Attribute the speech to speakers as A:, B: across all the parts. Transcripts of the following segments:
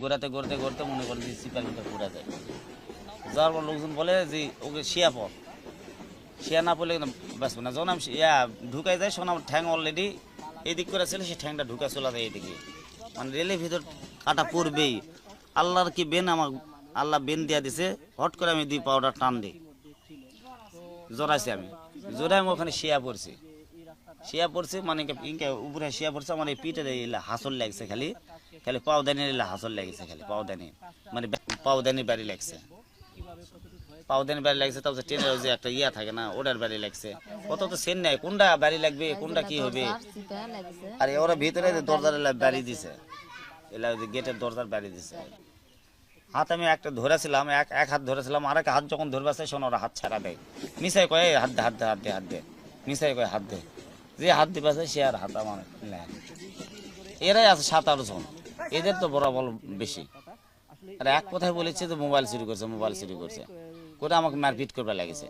A: ঘোরাতে ঘোরাতে ঘোরাতে মনে করে যে সিপার ভিতরে ঘোরা যায়। যাওয়ার পর লোকজন বলে যে, ওকে, শিয়া পর। শিয়া না পড়লে বাঁচবে না। যখন আমি ইয়া ঢুকাই যায় আমার ঠ্যাং অলরেডি এদিক করে ছিল সে ঠ্যাংটা ঢুকা চলে যায় এদিকে। মানে রেলের ভিতর কাটা পড়বেই। আল্লাহর কি বেন আমার, আল্লাহ বেন দিয়া দিছে, হট করে আমি দুই পাউডার টান দিই। জোরাইছি আমি। জোরাই আমি ওখানে শিয়া পড়ছি। শিয়া পড়ছে মানে উপরে শিয়া পড়ছে আমার এই পিঠে এলা হাসল লাগছে খালি। খালি পাওদানি এলা হাসল লাগছে খালি, পাওদানি। মানে পাওদানি বাড়ি লাগছে। পাওদানি বাড়ি লাগছে তারপর ট্রেনের যে একটা ইয়া থাকে না ওটার বাড়ি লাগছে। কত তো সেন নাই কোনটা বাড়ি লাগবে কোনটা কি হবে? আর ওরা ভিতরে দরজার বাড়ি দিছে, এলা গেটের দরজার বাড়ি দিছে। হাত আমি একটা ধরেছিলাম, এক এক হাত ধরেছিলাম আর এক হাত যখন ধরবে আসে শোনো ওরা হাত ছাড়া দেয়। মিসাই কয়ে, হাত দে হাত দে হাত দে হাত দে। মিসাই কয়ে, হাত দে। যে হাত দিবে আছে সে আর হাত আমার এরাই আছে সাত, আট জন। এদের তো বরাবর বেশি। আর এক কথায় বলেছে যে মোবাইল চুরি করছে, মোবাইল চুরি করছে। করে আমাকে মারপিট করবে লাগেছে।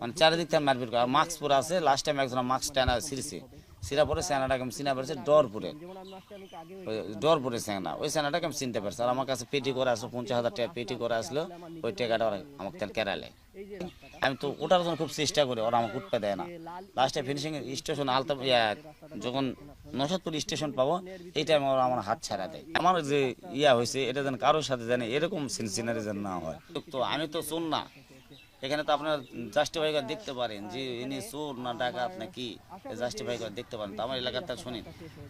A: মানে চারিদিক থেকে মারপিট করে। মাস্ক পরে আছে। লাস্ট টাইম একজন মাস্ক টানা ছিঁড়ছে। সিরা পরে সেনাটাকে আমি চিনা পারছে ডর পরে ওই ডর পরে সেনা ওই সেনাটাকে আমি চিনতে পারছি। আর আমার কাছে পেটি করে আসলো, পঞ্চাশ হাজার টাকা পেটি করে আসলো। ওই টাকাটা আমাকে কেরালে। আমি তো ওটার জন্য খুব চেষ্টা করি, ওরা আমাকে উঠতে দেয় না। লাস্টে ফিনিশিং স্টেশন আলতা ইয়া, যখন নশাদপুর স্টেশন পাবো, এই টাইমে ওরা আমার হাত ছাড়া দেয়। আমার যে ইয়া হয়েছে, এটা যেন কারোর সাথে জানে এরকম সিনসিনারি যেন না হয়। তো আমি তো শুন না। এখানে তো আপনারা জাস্টিফাই করে দেখতে পারেন যে ইনি চোর না ডাকাত না কি। জাস্টিফাই করে দেখতে পারেন। তো আমার এলাকাতে শুনি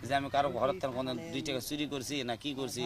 A: যে আমি কারও ঘরের থেকে কোনো দুই টাকা চুরি করছি না কি করছি।